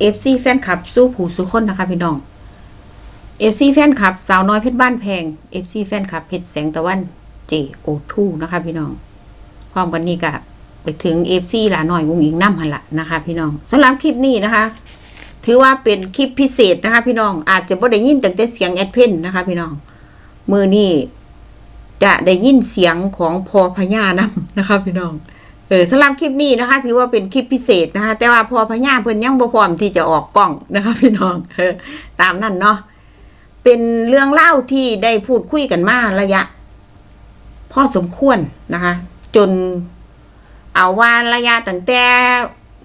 เอฟซีแฟนคลับ สู้ผู้สู้คนนะคะพี่น้องเอฟซีแฟนคลับ สาวน้อยเพชรบ้านแพงเอฟซีแฟนคลับเพชรแสงตะวันเจโอทูนะคะพี่น้อง พร้อมกันนี้ก็ไปถึงเอฟซีหลาหน่อยวงอิงน้ำหันละนะคะพี่น้องสำหรับคลิปนี้นะคะ ถือว่าเป็นคลิปพิเศษนะคะ พี่น้องอาจจะไม่ได้ยินแต่แต่เสียงแอดเพนนะคะ พี่น้องมือนี้จะได้ยินเสียงของพอพญานำนะคะ พี่น้อง ออสำหรับคลิปนี้นะคะ ถือว่าเป็นคลิปพิเศษนะคะ แต่ว่าพอพญาเพิ่นยังบ่พร้อมที่จะออกกล้องนะคะ พี่น้องออตามนั้นเนาะเป็นเรื่องเล่าที่ได้พูดคุยกันมาระยะพอสมควรนะคะ จนเอาว่าระยะตั้งแต่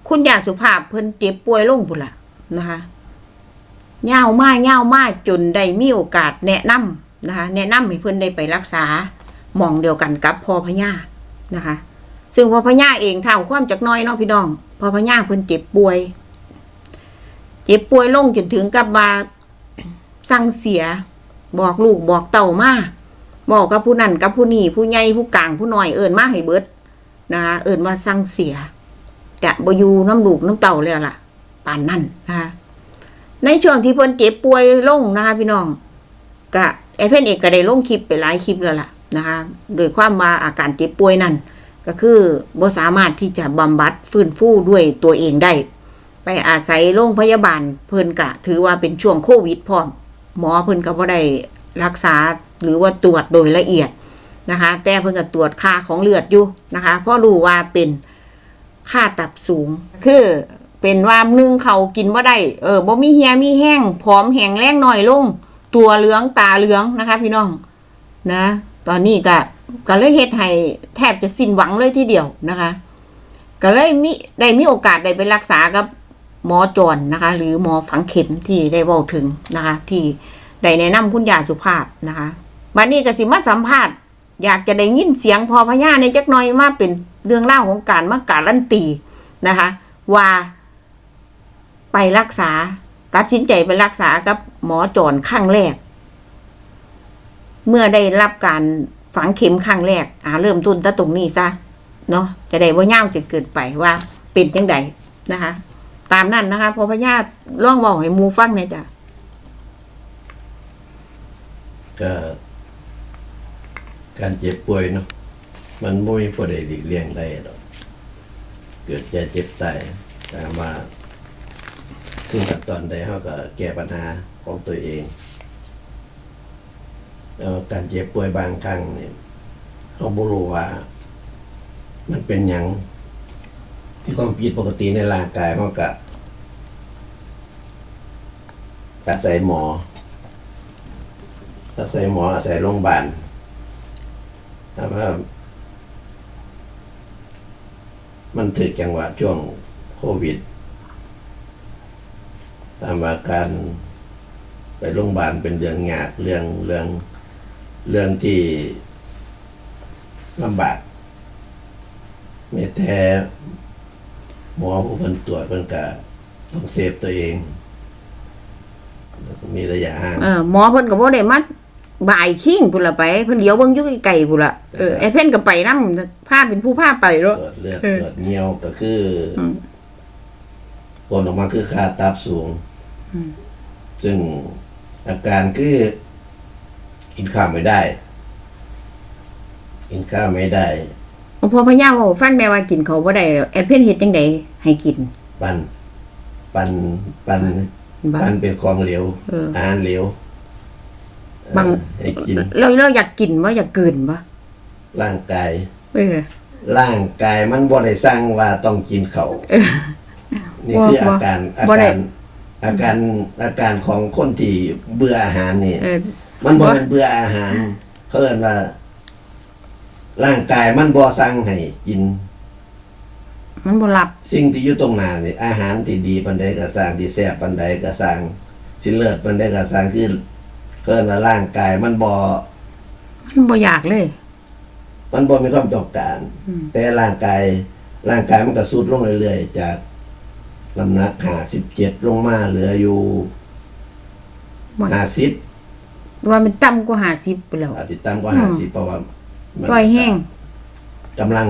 คุณยายสุภาพเพิ่นเจ็บป่วยลงพุ่นละนะคะยามาเยามาจนได้มีโอกาสแนะนำนะคะ แนะนำให้เพิ่นได้ไปรักษาหมองเดียวกันกับพอพญานะคะ ซึ่งพอพญาเองเท่าความจากน้อยเนาะพี่น้อง พอพญาเพิ่นเจ็บป่วย เจ็บป่วยลงจนถึงกับว่าสั่งเสีย บอกลูกบอกเต่ามาบอกกับผู้นั่นกับผู้นี่ผู้ใหญ่ผู้กลางผู้น้อยเอิญมาให้เบิดนะคะเอิญว่าสั่งเสียจะบอยู่น้ำลูกน้ำเต่าเลยล่ะป่านนั่นนะคะในช่วงที่เพิ่นเจ็บป่วยลงนะคะพี่น้องก็ไอเพ่นเอกก็ได้ลงคลิปไปหลายคลิปแล้วล่ะนะคะโดยความว่าอาการเจ็บป่วยนั่น ก็คือบ่สามารถที่จะบำบัดฟื้นฟูด้วยตัวเองได้ ไปอาศัยโรงพยาบาลเพิ่นกะ ถือว่าเป็นช่วงโควิดพร้อม หมอเพิ่นก็บ่ได้รักษาหรือว่าตรวจโดยละเอียดนะคะ แต่เพิ่นก็ตรวจค่าของเลือดอยู่นะคะเพราะรู้ว่าเป็นค่าตับสูง คือเป็นว่านึ่งเขากินบ่ได้ เออบ่มีเหียมีแห้งผอมแห้งแรงหน่อยลง ตัวเหลืองตาเหลืองนะคะ พี่น้องนะ ตอนนี้ก็ ก็เลยเฮ็ดให้แทบจะสิ้นหวังเลยทีเดียวนะคะ ก็เลยมีได้มีโอกาสได้ไปรักษากับหมอจรนนะคะ หรือหมอฝังเข็มที่ได้เว้าถึงนะคะ ที่ได้แนะนำคุณยาสุภาพนะคะ วันนี้ก็สิมาสัมภาษณ์อยากจะได้ยินเสียงพอพญาในจักหน่อยมาเป็นเรื่องเล่าของการมาการันตีนะคะ ว่าไปรักษาตัดสินใจไปรักษากับหมอจรครั้งแรก เมื่อได้รับการ ฝังเข็มครั้งแรกอ่าเริ่มต้นตั้งตรงนี้ซะเนาะจะได้ว่าเง่าจนเกินไปว่าเป็นจังใดนะคะ ตามนั้นนะคะพอพญาล่องเว่าให้มูฟังเนี่ยจ้ะก็การเจ็บป่วยเนาะมันไม่มีประเด็นหลีกเลี่ยงได้หรอกเกิดจะเจ็บตายแต่ว่าถึงขั้นตอนใดเขาก็แก้ปัญหาของตัวเอง การเจ็บป่วยบางครั้งเนี่ยเขาไม่รู้ว่า มันเป็นหยังที่ความผิดปกติในร่างกายเขาก็อาศัยหมออาศัยหมออาศัยโรงพยาบาลแต่ว่ามันถึกจังหวะช่วงโควิด ตามว่าการไปโรงพยาบาลเป็นเรื่องยากเรื่องเรื่อง เรื่องที่ลำบากแม้แต่หมอผู้เพิ่นตรวจเพิ่นก็ต้องเซฟตัวเองแล้วก็มีระยะห่าง เออหมอเพิ่นก็บ่ได้มาบ่ายขิงพุ่นละไปเพิ่นเลี้ยวเบิ่งอยู่ไกลๆพุ่นละเออไอ้เพิ่นก็ไปนำพาเป็นผู้พาไปเนาะตรวจเลือดเออตรวจเงี้ยวก็คืออมผลออกมาคือค่าตับสูง ซึ่งอาการคือ กินข้าวไม่ได้ กินข้าวไม่ได้พอพญาว่าฟังแม่ว่ากินเขาวบ่ได้แล้วไอ้เพิ่นเฮ็ดจังไดให้กิน ปันปันปันบ้าปันเป็นของเหลวเออออาหารเหลวบาง เอ่อให้กินเราเราอยากกินบ่อยากกินบ่ร่างกาย เออ ร่างกายมันบ่ได้สั่งว่าต้องกินเขาวนี่คือบ่อาการอาบ่ได้ การอาการอาการของคนที่เบื่ออาหารนี่ เออ มันบ่บ่เป็นเบื่ออาหารเขาเอิ้นว่า ร่างกายมันบ่สั่งให้กิน มันบ่หลับ สิ่งที่อยู่ตรงหน้านี่อาหารที่ดีปานใดก็สร้างที่แซ่บปานใดก็สร้างสิเลิศปานใดก็สร้างคือเขาเอิ้นว่าร่างกายมันบ่มันบ่อยากเลย มันบ่มีความต้องการอืมแต่ร่างกาย ร่างกายมันก็สุดลงเรื่อยๆจากน้ำหนัก57ลงมาเหลืออยู่บ่50 ว่ามันต่ำกว่า50ไปแล้วอาจสิต่ำกว่าอืม50เพราะว่ามันปล่อยแห้งกำลัง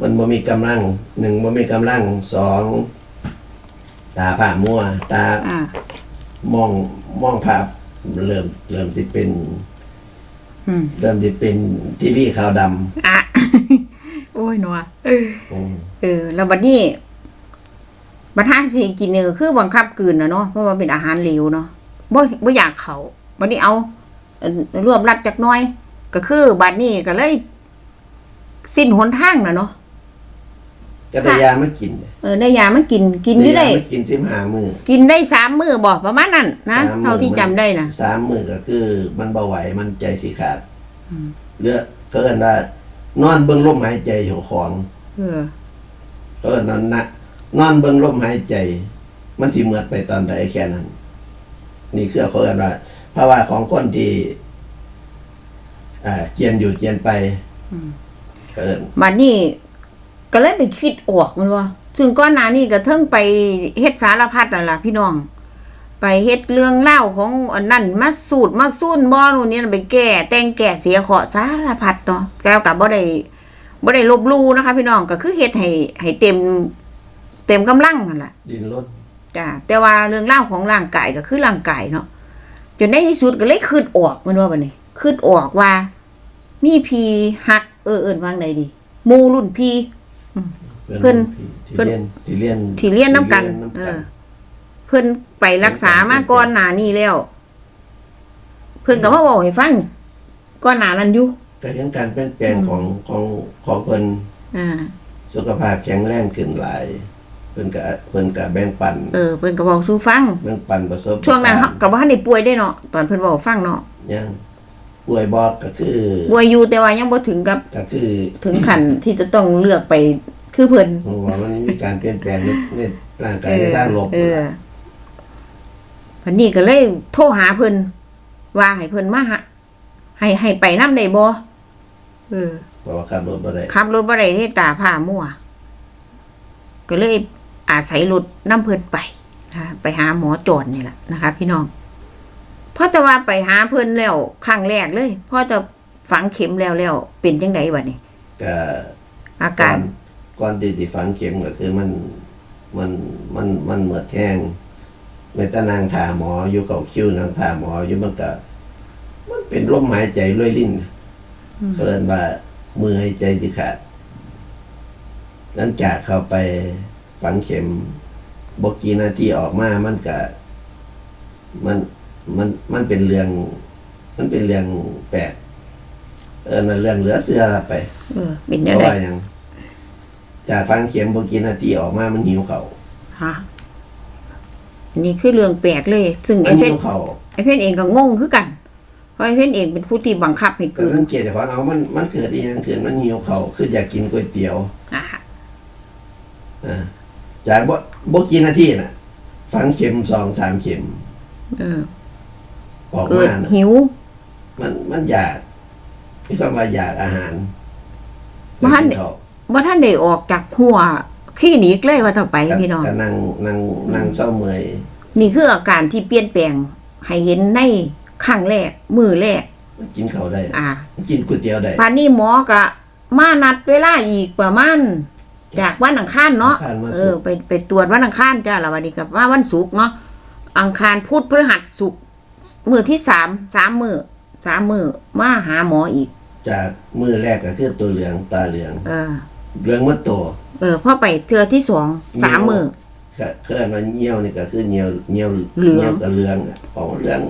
มันบ่มีกำลังหนึ่งบ่มีกำลังสองตาผ่ามัว ตาอ่ามองมองภาพเริ่มเริ่มที่เป็น อืมเริ่มที่เป็นทีวีขาวดอะ โอ้ยหนัวเออำอืมเออแล้วบัดนี้บัดห้าสิกินเนี่ยก็คือบังคับกลืนนะเนาะเพราะว่าเป็นอาหารเหลวเนาะบ่บ่อยากเขา บัดนี้เอาเอ่อรวบรัดจักหน้อย ก็คือบัดนี้ก็เลย สิ้นหนทางนะเนาะก็ได้ยาไม่กิน เออได้ยามันกินกินอยู่ได้ยาไม่กินสิบห้ามือกินได้สามมื้อบ่ประมาณนั้นนะสมมื้อเท่าที่จำได้นะสามมือก็คือ มันเบาไหวมันใจสิขาดอืมเลือดก็เอินว่านอนเบิ่งลมหายใจของของเออก็เอินนั้นนะนอนเบิ่งลมหายใจ มันที่เมือดไปตอนใดแค่นั้น นี่คือเขาเอินว่า ภาวะของคนที่อ่าเจียนอยู่เจียนไปอืมก็เอินบัดนี้ก็เลยไปคิดออกมันว่าซึ่งก้อนหน้านี้ก็เทิงไปเฮ็ดสารพัดนั่นล่ะพี่น้อง ไปเฮ็ดเรื่องเล่าวของอันนั้นมาสูตรมาซุ่นบ่นู่นนี่ไปแก้แต่งแก้เสียเคราะห์สารพัดเนาะแต่ก็บ่ได้บ่ได้ลบหลู่นะคะ พี่น้องก็คือเฮ็ดให้ให้เต็ม เต็มกำลังนั่นล่ะดินรถจ้าแต่ว่าเรื่องเล่าวของร่างกายก็คือร่างกายเนาะ จนในที่สุดก็เลยคืดออกมันว่าบัดนี้คืดออกว่า มีพีหัก เออเอิ้นว่าไงดีหมู่รุ่นพีเพิ่นที่เรียนที่เรียนที่เรียนน้ำกันที่เรียเอน้ำกัอเพิ่นไปรักษามาก่อนหน้านี้แล้ว เพิ่นก็มาบอกให้ฟังก่อนหน้านั้นอยู่ก็เห็นการเปลี่ยนแปลงของของของเพิ่นอ่าสุขภาพแข็งแรงขึ้นหลาย เพิ่นก็เพิ่นก็แบ่งปันเออเพิ่นก็บอกสู่ฟังแบ่งปันประสบช่วงนั้นกาเฮารณ์ก็บ่ทันได้ป่วยได้เนาะตอนเพิ่นบอกฟังเนาะยังป่วยบอกก็คือป่วยอยู่แต่ว่ายังบ่ถึงกับก็คือถึงขั้นที่จะต้องเลือกไปคือเพิ่นว่ามันมีการเปลี่ยนแปลงในในร่างกายในทางลบเออวันนี้ก็เลยโทรหาเพิ่นว่าให้เพิ่นมาหาให้ให้ไปนำได้บ่เออเพราะว่าขับรถบ่ได้ขับรถบ่ได้ที่ตาผ้ามั่วก็เลย อาศัยรถน้ำเพิ่นไปนะคะไปหาหมอจอนนี่แหละนะคะ พี่น้องเพราะแต่ว่าไปหาเพิ่นแล้วครั้งแรกเลยเพราะจะฝังเข็มแล้วแล้วเป็นจังไดวะนี่ก็อาก่กาอรนก่อนที่สิฝังเข็มก็คือมันมันมันมันเหมือดแห้งในตานางถาหมออยู่เขาคิ้วนางถาหมออยู่มันก็มันเป็นลมหายใจรวยลิ้นเกินว่ามือหายใจที่ขาดหลังจากเข้าไป ฝังเข็มบกีนาทีออกมา มันก็มันมันมันเป็นเรื่อง มันเป็นเรื่องแปลกเออมันเรื่องเหลือเสือละไป เออเป็นเพจังราะไดว่าอย่างจากฟังเข็มบกีนาทีออกมา มันหิวเขาฮะอันนี้คือเรื่องแปลกเลย ซึ่งมัไอ้นเพหิชวรเขาไอ้เพชรเองก็งงคือกันเพราะไอ้เพชรเองเป็นผู้ที่บังคับให้ก็เกินสังเกตแต่ว่าเอามันมันเกิดอีหยังขึ้นมันหิวเขาคืออยากกินก๋วยเตี๋ยว อ่าอ่า จากบ่บกีนาทีน่ะฟังเข็มสองสามเข็มเออออกเกิดมาน่ะหิวมันมันอยากมีคำว่าอยากอาหารบ้านเขาว่าท่านได้ออกจากหัวคลินิกเลยว่าต่อไปพี่น้อง ก็นั่งนั่งนั่งเศร้าเมื่อยนี่คืออาการที่เปลี่ยนแปลง ให้เห็นในครั้งแรก มือแรกมันกินเขาวได้ อ่ามันกินก๋วยเตี๋ยวได้ พานนี้หมอก็มานัดเวลาอีกประมาณ จากวันอังคารเนาะผ่านมาเอสุอดไปไปตรวจวันอังคารจ้าละวันนี้กับว่าวันศุกร์เนาะอังคารพุธพฤหัสศุกร์มือที่สามสามมือสามมือมาหาหมออีก จากมือแรกก็คือตัวเหลืองตาเหลืองเออ เหลืองมัดตัวเออพอไปเทือที่สองสามมือ ก็เคลื่อนมาเงี้ยวนี่ก็คือเงี้ยวเงี้ยวเหลือง งี้ยวกับเหลืองอะของเหลือง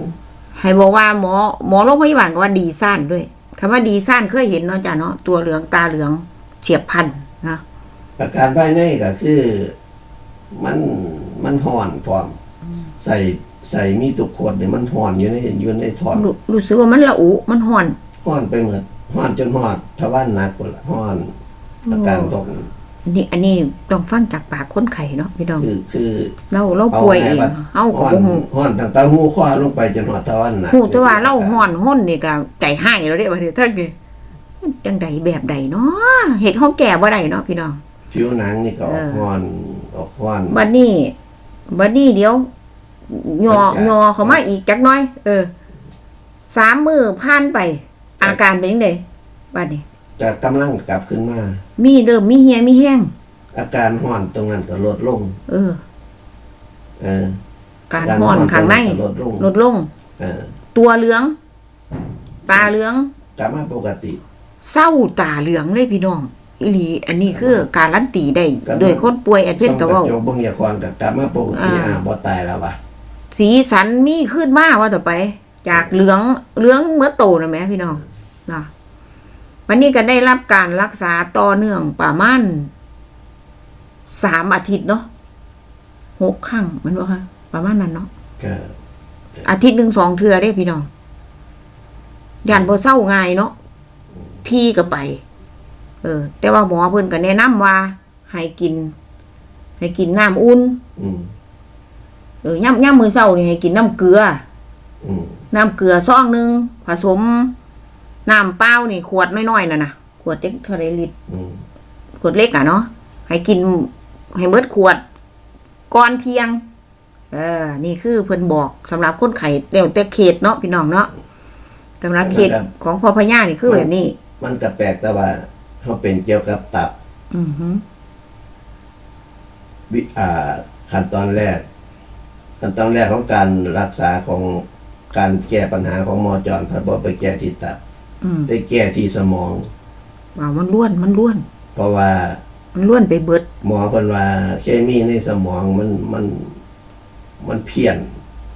ให้บอกว่าหมอหมอโรงพยาบาลก็ว่าดีซ่านด้วยคำว่าดีซ่านเคยเห็นเนาะจ้ะเนาะตัวเหลืองตาเหลืองเฉียบพลันนะ อาการภายในก็คือ มันมันห่อนพร้อม ใส่ใส่มีตุกขดเนี่ยมันห่อนอยู่ในอยู่ในท้องรู้รู้สึกว่ามันละอุมันห่อนห่อนไปหมดห่อนจนหอดทวารหนักหมดละห่อนอาการตกอันนี้อันนี้ต้องฟังจากปากคนไข้เนาะพี่น้องคือคือเราเราป่วยเองเฮาก็ห่อนบ่ฮู้ห่อนตั้งแต่หูคอลงไปจนหอดทวารหนักฮู้แต่ว่าเราห่อนห้นนี่ก็ใจหายแล้วเด้บัดนี้ท่านนี่มันจังใดแบบใดเนาะเฮ็ดเฮาแก่บ่ได้เนาะพี่น้อง ผิวหนังนี่ก็ออกเออห่อนออกห่อน บัดนี้บัดนี้เดี๋ยวย่อมันจะย่อเข้ามาอีกจักหน่อย เออสามมือผ่านไป อาการเป็นจังไดบัดนี้จะกำลังกลับขึ้นมา มีเริ่มมีเหียมีแห้ง อาการห่อนตรงนั้นก็ลดลง เออ เออ การห่อนข้างในลดลงลดลง เออ ตัวเหลือง ตาเหลืองกลับมาปกติ เศร้าตาเหลืองเลยพี่น้อง อีหลีอันนี้คือการลันตีได้ครับโดยคนป่วยแอดเพนก็เว้าส่องระจกเบิ่งยาคอนกับกลับมาปกติอ่า อ่าบ่ตายแล้วว่ะสีสันมีขึ้นมาว่าต่อไป จากเหลืองเหลืองเมื่อโตนะแหม่พี่น้องนะวันนี้ก็ได้รับการรักษาต่อเนื่องประมาณสามอาทิตย์เนาะหกครั้งแมันว่าคะประมาณนั้นเนาะก็อาทิตย์หนึ่งสองเทือได้พี่น้องยันพอเศร้าง่ายเนาะพี่ก็ไป เออ แต่ว่าหมอเพิ่นก็แนะนำว่าให้กิน ให้กินน้ำอุ่นอืมเออย่ำย่ำมือเศร้านี่ให้กินน้ำเกลือ อืมน้ำเกลือซองหนึ่งผสมน้ำเปล่านี่ขวดน้อยๆน่ะนะขวดเล็กเท่าไรลิตรอืมขวดเล็กอะเนาะให้กินให้เบิดขวดก่อนเที่ยง เออ นี่คือเพิ่นบอกสำหรับคนไข้เดี๋ยวแต่เขตเนาะพี่น้องเนาะสำหรับเขตของพ่อพญานี่คือแบบนี้ มันก็แปลกแต่ว่า เขาเป็นเกี่ยวกับตับอือฮึวิอ่าขั้นตอนแรก ขั้นตอนแรกของการรักษาของการแก้ปัญหาของหมอจอนพัดบอกไปแก้ที่ตับอืมได้แก้ที่สมอง ว่ามันล้วนมันล้วน เพราะว่ามันล้วนไปเบิด หมอเพิ่นว่าเคมีในสมองมันมันมันเพี้ยน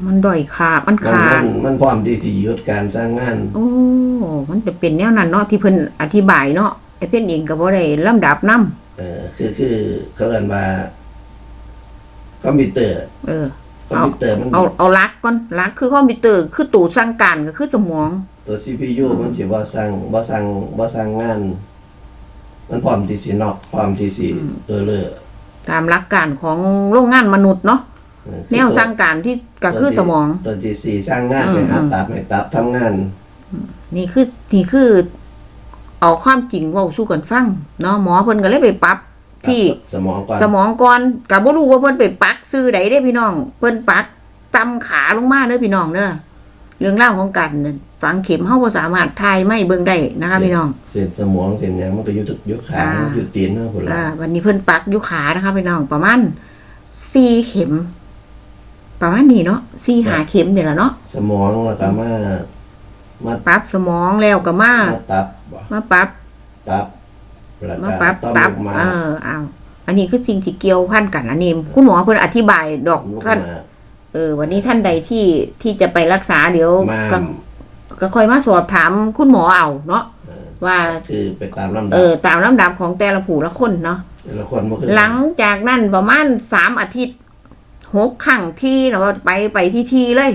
มันด้อยค่ามันมันขาดมันมันพร้อมที่จะหยุดการสร้างงาน โอ้ มันจะเป็นแนวนั้นเนาะที่เพิ่นอธิบายเนาะ ไอ้เพิ่นเองก็บ่ได้ลำดับนำเออคือคือเขาเรียกว่าคอมพิวเตอร์เออ คอมพิวเตอร์มันเอาเอาลักก่อนลักคือคอมพิวเตอร์คือตูดสั่งการก็คือสมอง ตัว CPU มันสิบ่สร้างบ่สร้างบ่สร้างงาน มันพร้อมที่สินอกพร้อมที่สิเออเลอตามหลักการของโรงงานมนุษย์เนาะเออแนวสั่งการที่ก็คือสมอง ตัวที่สี่สร้างงานอืมไปหาอืมตับให้ตับทำงาน นี่คือนี่คือ เอาความจริงเว้าสู่กันฟังเนาะหมอเพิ่นก็เลยไปปรับที่สมองก่อนสมองก่อนก็บ่รู้ว่าเพิ่นไปปักซื้อใดเด้พี่น้อง เพิ่นปักตำขาลงมาเด้อพี่น้องเด้อเรื่องเล่าวของการฝังเข็มเฮาบ่สามารถทายไม่เบิ่งได้นะคะพี่น้องเส้นสมองเส้นหยังมันก็อยู่ทุกอยู่ขาอ่าอยู่ตีนเนาะพุ่นอ่าล่ะวันนี้เพิ่นปักอยู่ขานะคะพี่น้องประมาณสี่เข็มประมาณนี้เนาะสี่หาเข็มนี่แหละเนาะสมองแล้วก็มา มาปรับสมองแล้วก็มามาตับบ่มาปรับตับแล้วมาก็ปรับต้อมตับลูกหมาเออเอาอันนี้คือสิ่งที่เกี่ยวพันกันอันนี้คุณหมอเพิ่นอธิบายดอกลูกหท่านมาเออ วันนี้ท่านใดที่ที่จะไปรักษาเดี๋ยวมาก็ก็ค่อยมาสอบถามคุณหมอเอาเนาะว่าคือไปตามลำดัเอบอตามลำดับของแต่ละผู้ละคนเนาะแต่ละคนบ่คือหลังจากนั้นประมาณสามอาทิตย์หกครั้งที่เราไปไปที่ที่เลย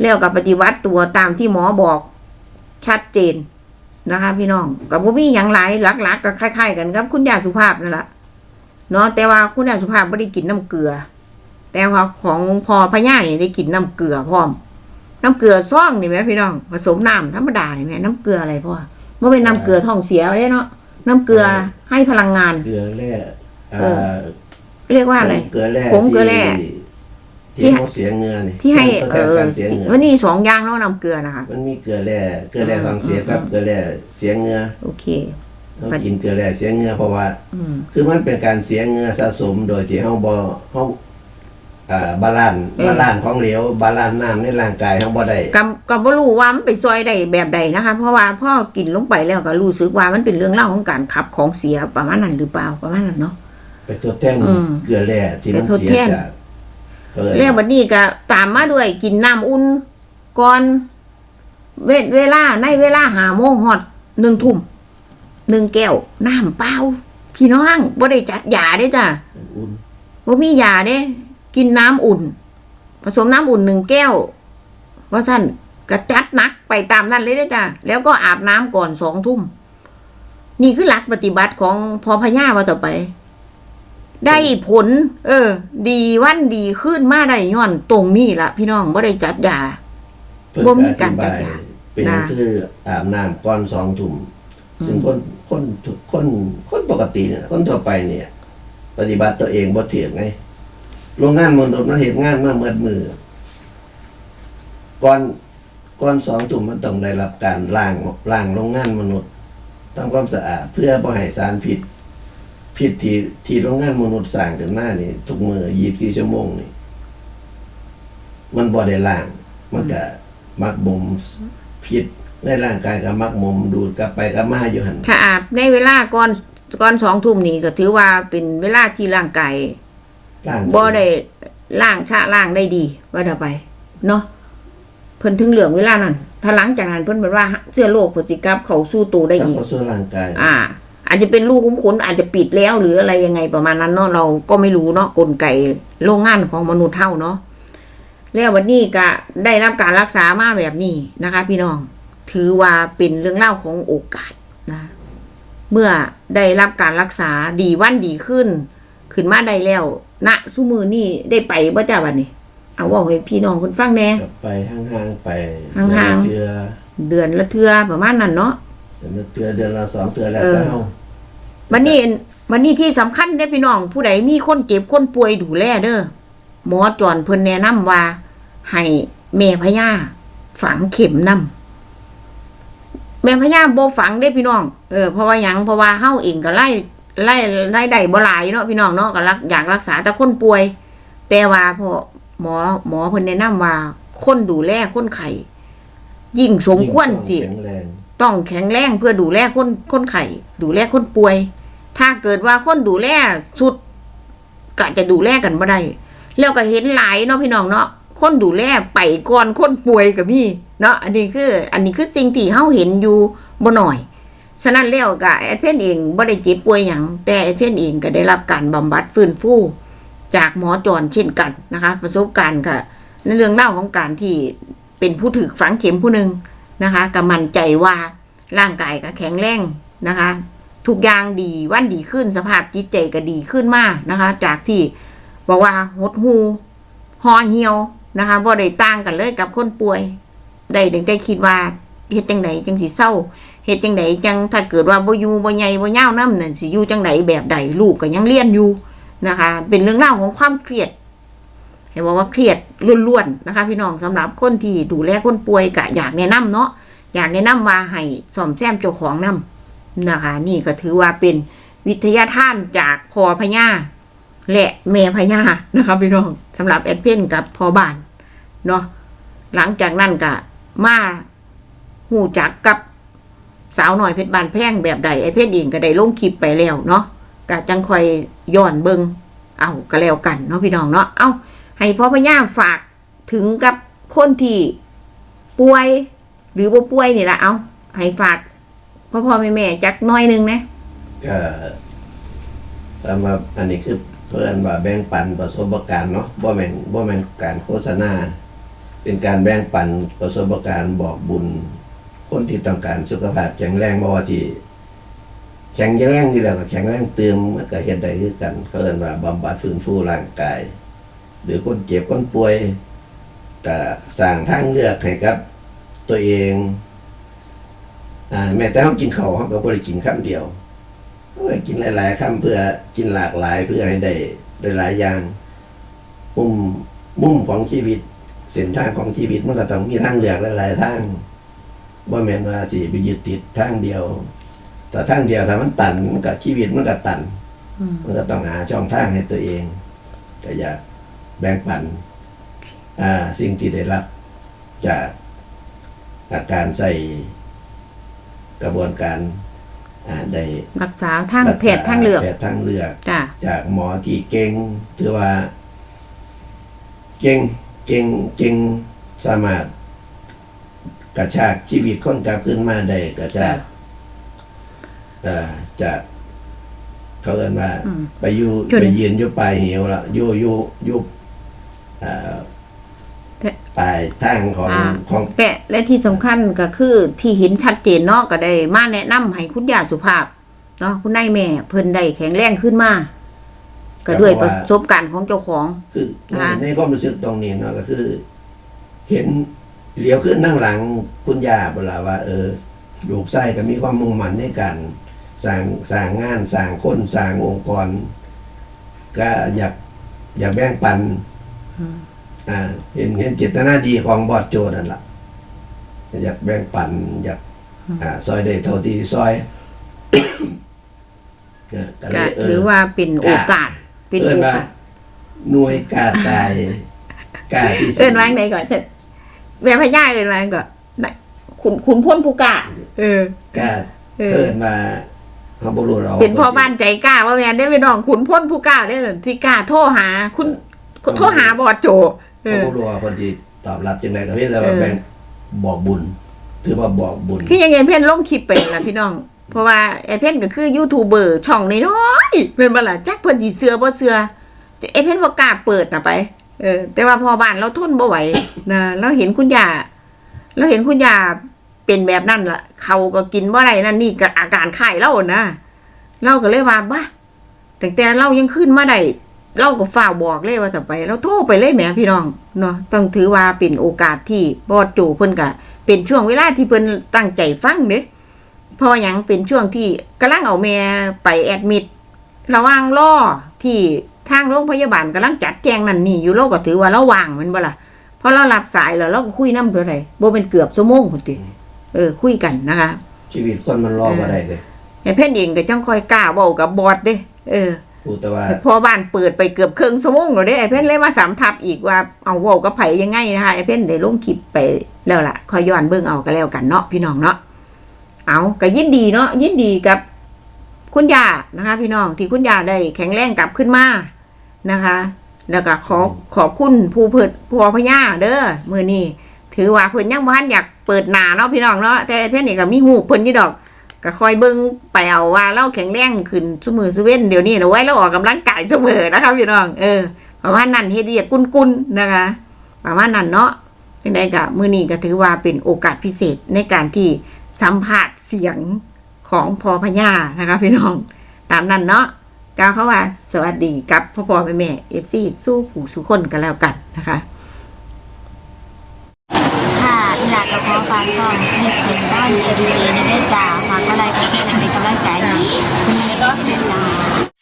แล้วกับปฏิบัติตัวตามที่หมอบอกชัดเจนนะคะ พี่น้องกับบ่มีอย่างไรหลักๆก็คล้ายๆกันครับ คุณยายสุภาพนั่นแหละเนาะแต่ว่าคุณยายสุภาพไม่ได้กินน้ำเกลือ แต่ว่าของพอพญานี่ได้กินน้ำเกลือพร้อม น้ำเกลือซ่องนี่ไหมพี่น้องผสมน้ำธรรมดานี่ไหมน้ำเกลืออะไรพ่อไม่เป็นน้ำเกลือท้องเสียเลยเนาะน้ำเกลือให้พลังงานเกลือแร่อ่าเออเรียกว่าอะไรเกลือแร่ผงเกลือแร่ ที่ที่ที่เขาเสียเหงื่อนี่ที่ให้ทดเอแทนอการเสียเหงื่อวันนี้สองอย่างเนาะน้ำเกลือนะคะ มันมีเกลือแร่เกลือแร่ท้องเสียกับอืมเกลือแร่เสียเหงื่อโอเคเราปัดกินเกลือแร่เสียเหงื่อเพราะว่าอืมคือมันเป็นการเสียเหงื่อสะสมโดยที่เฮาบ่เฮาอ่าบาลานซ์เออบาลานซ์ของเหลวบาลานซ์น้ำในร่างกายเฮาบ่ได้กับกับบ่รู้ว่ามันไปซอยได้แบบใดนะคะ เพราะว่าพ่อกินลงไปแล้วก็รู้สึกว่ามันเป็นเรื่องเล่าของการขับของเสียประมาณนั้นหรือเปล่าประมาณนั้นเนาะไปทดแทนอืมเกลือแร่ที่มันไปทดเสียแทนจาก เออเรียกวันนี้ก็ตามมาด้วยกินน้ำอุ่นก่อนเวเวลาในเวลาหาโมงฮอดหนึ่งทุ่มหนึ่งแก้วน้ำเปล่าพี่น้องบ่ได้จัดยาเด้จ้ะอุ่นบ่มียาเด้ กินน้ำอุ่น ผสมน้ำอุ่นหนึ่งแก้วว่าสั้นกระจัดหนักไปตามนั้นเลยเด้อจ้ะแล้วก็อาบน้ำก่อนสองทุ่มนี่คือหลักปฏิบัติของพอพญาว่าต่อไป ได้ผล เออ ดีวันดีขึ้นมาได้ย้อนตรงนี้ละพี่น้องบ่ได้จัดยาเพิ่นบ่มีอการธิบจัยดยาเป็นนะคืออาบน้ำก่อนสองทุ่มซึ่งคนคนทุกคนคนปกติเนี่ยคนทั่วไปเนี่ย ปฏิบัติตัวเองบ่เถียงไงโรงงานมนุษย์มันเห็นงานมาเมื่อมือก่อนก่อนสองทุ่มมันต้องได้รับการล้างล้างโรงงานมนุษย์ทำความสะอาดเพื่อบ่ให้สารพิษ พิษที่ที่โรงงานมนุษย์สร้างขึ้นมานี่ทุกมือยีบสี่ชั่วโมงนี่ มันบ่ได้ล่าง มันก็มักมุมพิษในร่างกายก็มักมุมดูดกลับไปกลับมาอยู่หั่นถ้าอาบในเวลาก่อนก่อนสองทุ่มนี่ก็ถือว่าเป็นเวลาที่ร่างกายร่างบ่ได้ล่างชะล่างได้ดี ว่าเดี๋ยวไป เนาะเพิ่นถึงเหลืองเวลานั้นถ้าหลังจากนั้นเพิ่นเป็นว่าเชื้อโรคพฤติกรรมเขาสู้ตัวได้แล้วอีกก็สู่ร่างกาย อ่า อาจจะเป็นลูกคุ้มขนอาจจะปิดแล้วหรืออะไรยังไงประมาณนั้นเนาะเราก็ไม่รู้เนาะกลไกโรงงานของมนุษย์เท่าเนาะแล้ววันนี้ก็ได้รับการรักษามาแบบนี้นะคะ พี่น้องถือว่าเป็นเรื่องเล่าวของโอกาสนะ เมื่อได้รับการรักษาดีวันดีขึ้น ขึ้นมาได้แล้วณสุมือนี่ได้ไปบ่จ้าวันนี้เอาเว่าให้พี่น้องคนฟังแหน่กลับไปห่างๆไปห่างๆเดือนละเทื่อเดือนละเทือประมาณนั้นเนาะเดือนละเทื่อเดือนละสองเทื่อแล้วเออแต่เฮา วันนี้วันนี้ที่สำคัญได้พี่น้อง ผู้ใดมีคนเจ็บคนป่วยดูแลเด้อหมอจอนเพิ่นแนะนำว่า ให้แม่พญาฝังเข็มนํแม่พญาโบฝังได้พี่น้อง เออเพราะว่ายังเพราะว่าเฮาเองก็ไล่ไล่ไล่ได้บ่หลายเนาะพี่น้องเนาะก็รักอยากรักษาแต่คนป่วย แต่ว่าพอหมอหมอเพิ่นแนะนำว่าคนดูแลคนไข้ยิ่งสมควรสิแข็งแรง ต้องแข็งแรงเพื่อดูแลคนคนไข้ดูแลคนป่วย ถ้าเกิดว่าคนดูแลสุดก็จะดูแลกันบ่ได้แล้วก็เห็นหลายเนาะพี่น้องเนาะคนดูแลไปก่อนคนป่วยกับพี่เนาะอันนี้คือ อันนี้คือสิ่งที่เฮาเห็นอยู่บ่หน่อยฉะนั้นแล้วก็แอดเพนเองบ่ได้เจ็บป่วยหยังแต่แอดเพนเองก็ได้รับการบำบัดฟื้นฟูจากหมอจอนเช่นกันนะคะ ประสบการณ์ค่ะ ในเรื่องเล่าของการที่เป็นผู้ถือฝังเข็มผู้หนึ่ง นะคะก็มั่นใจว่าร่างกายก็แข็งแรงนะคะ ทุกอย่างดีวันดีขึ้นสภาพจิตใจก็ดีขึ้นมากนะคะ จากที่บอกว่าหดหูหอเหี่ยวนะคะบ่ได้ต่างกันเลยกับคนป่วยได้ดังใจคิดว่าเฮ็ดจังไดจังสิเศร้าเฮ็ดจังไดจังถ้าเกิดว่าบ่อยู่บ่ใหญ่บ่ยาวนำนั่นสิอยู่จังไดแบบใดลูกก็ยังเรียนอยู่นะคะ เป็นเรื่องเล่าของความเครียด เห็นบอกว่าเครียดล้วนๆนะคะ พี่น้องสำหรับคนที่ดูแลคนป่วยกะอยากแนะนำเนาะอยากแนะนำว่าให้ซ่อมแซมเจ้าของนำนะคะ นี่ก็ถือว่าเป็นวิทยาท่านจากพอพญาและแม่พญานะคะพี่น้องสำหรับแอดเพนกับพอบานเนาะหลังจากนั้นก็มาหูจักกับสาวหน่อยเพชรบานแพงแบบใดไอเพนเองก็ได้ลงคลิปไปแล้วเนาะก็จังคอยย้อนเบิงเอาก็แล้วกันเนาะพี่น้องเนาะเอ้า ให้พ่อพญาฝากถึงกับคนที่ป่วย หรือบ่ป่วยนี่ละเอาให้ฝากพ่อพ่อแม่แม่จักน้อยหนึงนะก็สำหรับอันนี้คือเพื่อนว่าแบ่งปันประสบการณ์เนาะบ่แม่นบ่แม่นการโฆษณา เป็นการแบ่งปันประสบการณ์บอกบุญ คนที่ต้องการสุขภาพแข็งแรงบ่ว่าที่แข็งแรงนี่แหละก็แข็งแรงเติมมันก็เฮ็ดได้คือกันเขาเอิ้นว่าบำบัดฟื้นฟูร่างกาย หรือคนเจ็บคนป่วยก็สร้างทางเลือกให้กับ ตัวเองอ่าแม้แต่เฮากินข้าวเฮาก็บ่ได้กินคำเดียวเพื่อกินหลาย ๆคำเพื่อกินหลากหลายเพื่อให้ได้ได้หลายอย่าง มุมมุมของชีวิต เส้นทางของชีวิตมันก็ต้องมีทางเลือกหลาย ๆ ทางบ่แม่นว่าสิไปยึดติดทางเดียว แต่ทางเดียวถ้ามันตันมันก็ชีวิตมันก็ตันมันก็ต้องหาช่องทางให้ตัวเองก็อยาก แบ่งปันอ่าสิ่งที่ได้รับจากอาการใส่กระบวนการอ่าได้รักษาทางแพทย์ทางเลือกแพทย์ทางเลือกจ้ะจากหมอที่เก่งถือว่า เก่งเก่งเก่งสามารถกระชากชีวิตคนกลับขึ้นมาได้กระชากเอ่อจากเขาเอินว่าอืมไปอยู่จุดไปยืนอยู่ปลายเหวแล้วอยู่อยู่อยู่ เอ่อแต่ปลายทางของอ่า ของ แต่และที่สำคัญก็คือที่เห็นชัดเจนเนาะก็ได้มาแนะนำให้คุณยาสุภาพเนาะคุณนายแม่เพิ่นได้แข็งแรงขึ้นมาก็ด้วยประสบการณ์ของเจ้าของ คือในนะคะในความรู้สึกตรงนี้เนาะก็คือ เห็นเหลียวขึ้นนั่งหลังคุณย่าเวลาว่า เออลูกไส้ก็มีความมุ่งมั่นในการสร้างสร้างงานสร้างคนสร้างองค์กร ก็อยากอยากแบ่งปัน อ่าเห็นเห็นเจตนาดีของบอดโจนั่นแหละอยากแบ่งปันอยากอ่าซอยได้เท่าที่ซอยเออก็เลก็ยเอถืออว่าเป็นโอกาส เป็นเอิ้โอนว่ากาสหน่วยกาตายกล้าที่เอิ้นวางไหนก่อนฉันแม่พญาเอิ้นวางก่อนน่ะขุนขุนพ้นผู้กล้าเออกล้าเออเกิดมาเขาบ่รู้เราเป็นพ่อบ้านใจกล้าว่าแม่นได้ไปน้องขุนพ้นผู้กล้าได้อที่กล้าโทรหา คุณ โทรหาบอดโจเอเขาอบ่รู้ว่าคนที่ตอบรับจังไดก็เพียงแต่ว่าเออ แบ่งบอกบุญถือว่าบอกบุญคือยังไงเพ่นลงคลิปไปล่ะพี่น้อง เพราะว่าไอ้เพ่นก็คือยูทูบเบอร์ช่องน้อยๆเป็นบ่ล่ะจักเพิ่นสิเสือบ่เสือไอ้เพ่นบ่กล้าเปิดน่ะไป เออ แต่ว่าพอบ้านเราทนบ่ไหวนะเราเห็นคุณย่าเราเห็นคุณย่าเป็นแบบนั้นล่ะ เขาก็กินบ่ได้นั่นนี่ก็อาการไข้เรานะเราก็เลยว่าบ้าแต่แต่เรายังขึ้นมาได้ เราก็ฝ่ากบอกเลยว่าต่อไป เราโทรไปเลยแหมพี่น้องเนาะต้องถือว่าเป็นโอกาสที่บอดโจเพิ่นก็เป็นช่วงเวลาที่เพิ่นตั้งใจฟังเด้เพออย่างเป็นช่วงที่กำลังเอาแม่ไปแอดมิดระหว่างรอที่ทางโรงพยาบาลกำลังจัดแจงนั่นนี่อยู่เราก็ถือว่าเราว่างแมันบ่ล่ะพอเรารับสายแล้วเราก็คุยนำเท่าไหร่บ่เป็นเกือบชั่วโมงพุ่นติเออคุยกันนะคะ ชีวิตคนมันรอบ่ได้เลยไอ้เพ่นเองก็จังค่อยกล้าเว้ากับบอดเด้เออ พูดแต่ว่าพอบ้านเปิดไปเกือบครึ่งชั่วโมงแล้วเด้ไอ้เพ่นเลยมาสามทับอีกว่าเอาเว้ากับไผยังไงนะคะไอ้เพ่นได้ลงคลิปไปแล้วล่ะคอยย้อนเบิ่งเอาก็แล้วกันเนาะพี่น้องเนาะเอาก็ยินดีเนาะยินดีกับคุณย่านะคะ พี่น้องที่คุณย่าได้แข็งแรงกลับขึ้นมานะคะ แล้วก็ขอขอบคุณผู้เพิดผู้พญาเด้อมื้อนี้ถือว่าเพิ่นยังบ่ทันอยากเปิดหน้าเนาะพี่น้องเนาะแต่ไอ้เพิ่นนี่ก็มีหูปเพิ่นอยู่ดอก ก็คอยเบิ่งไปเอาว่าเราแข็งแรงขึ้นซุมือซุเว้นเดี๋ยวนี้นะไว้เราออกกำลังกายซุมือนะคะพี่น้องเออประมาณนั้นเฮ็ดเรียกกุนๆนะคะประมาณนั้นเนาะจังไดก็มื้อนี้ก็ถือว่าเป็นโอกาสพิเศษในการที่สัมผัสเสียงของพอพญานะคะพี่น้องตามนั้นเนาะกล่าวเขาว่าสวัสดีกับพ่อพ่อแม่แม่เอฟซีสู้ผู้สู้คนกันแล้วกันนะคะ ดากับพ่อฝางซ่อมให้เสียงด้านเอดีเจในได้จ่าฝากอะไรก็แค่นั้นเป็นกำลังใจให้มีเด้อจ้าแฟนๆติดา